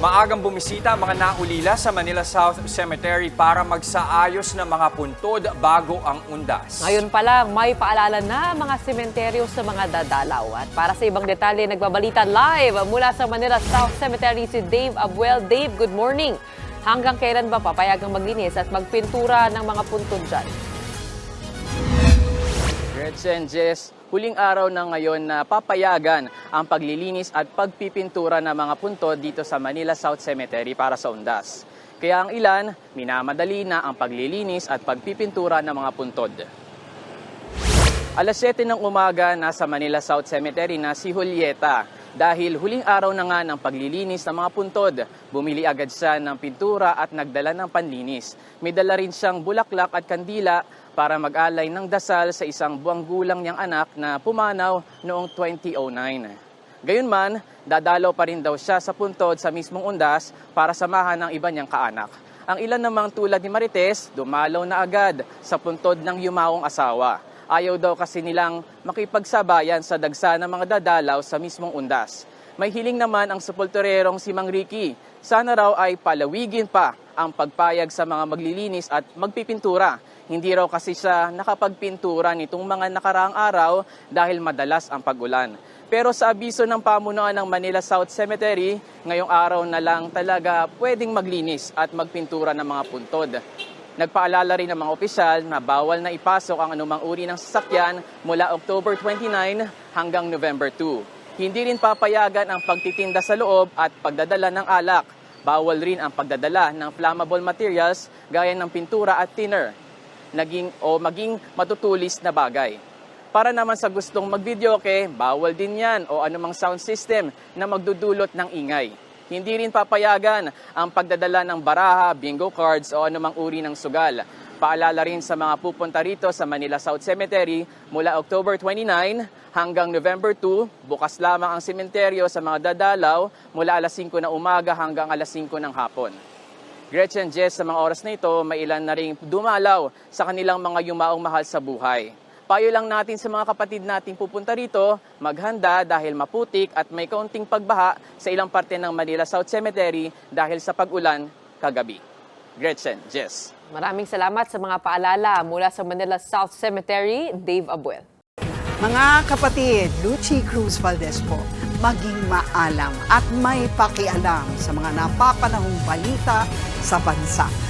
Maagang bumisita mga naulila sa Manila South Cemetery para magsaayos ng mga puntod bago ang undas. Ngayon pa lang, may paalala na mga sementeryo sa mga dadalaw. At para sa ibang detalye, nagbabalita live mula sa Manila South Cemetery si Dave Abuel. Dave, good morning. Hanggang kailan ba papayagang maglinis at magpintura ng mga puntod dyan? Gretchen, Jess, huling araw na ngayon na papayagan ang paglilinis at pagpipintura ng mga puntod dito sa Manila South Cemetery para sa undas. Kaya ang ilan, minamadali na ang paglilinis at pagpipintura ng mga puntod. Alas 7 ng umaga, nasa Manila South Cemetery na si Julieta. Dahil huling araw na nga ng paglilinis ng mga puntod, bumili agad siya ng pintura at nagdala ng panlinis. May dala rin siyang bulaklak at kandila para mag-alay ng dasal sa isang buwang gulang niyang anak na pumanaw noong 2009. Gayunman, dadalaw pa rin daw siya sa puntod sa mismong undas para samahan ng iba niyang kaanak. Ang ilan namang tulad ni Marites, dumalaw na agad sa puntod ng yumaong asawa. Ayaw daw kasi nilang makipagsabayan sa dagsa ng mga dadalaw sa mismong undas. May hiling naman ang sepulturerong si Mang Ricky. Sana raw ay palawigin pa ang pagpayag sa mga maglilinis at magpipintura. Hindi raw kasi siya nakapagpintura nitong mga nakaraang araw dahil madalas ang pagulan. Pero sa abiso ng pamunuan ng Manila South Cemetery, ngayong araw na lang talaga pwedeng maglinis at magpintura ng mga puntod. Nagpaalala rin ng mga opisyal na bawal na ipasok ang anumang uri ng sasakyan mula October 29 hanggang November 2. Hindi rin papayagan ang pagtitinda sa loob at pagdadala ng alak. Bawal rin ang pagdadala ng flammable materials gaya ng pintura at thinner naging, o maging matutulis na bagay. Para naman sa gustong magvideoke, bawal din yan o anumang sound system na magdudulot ng ingay. Hindi rin papayagan ang pagdadala ng baraha, bingo cards o anumang uri ng sugal. Paalala rin sa mga pupunta rito sa Manila South Cemetery mula October 29 hanggang November 2, bukas lamang ang sementeryo sa mga dadalaw mula alas 5 na umaga hanggang alas 5 ng hapon. Gretchen Jess, sa mga oras na ito, may ilan na rin dumalaw sa kanilang mga yumaong mahal sa buhay. Payo lang natin sa mga kapatid nating pupunta rito, maghanda dahil maputik at may kaunting pagbaha sa ilang parte ng Manila South Cemetery dahil sa pag-ulan kagabi. Gretchen, Jess. Maraming salamat sa mga paalala mula sa Manila South Cemetery, Dave Abuel. Mga kapatid, Lucy Cruz Valdez po, maging maalam at may pakialam sa mga napapanahong balita sa bansa.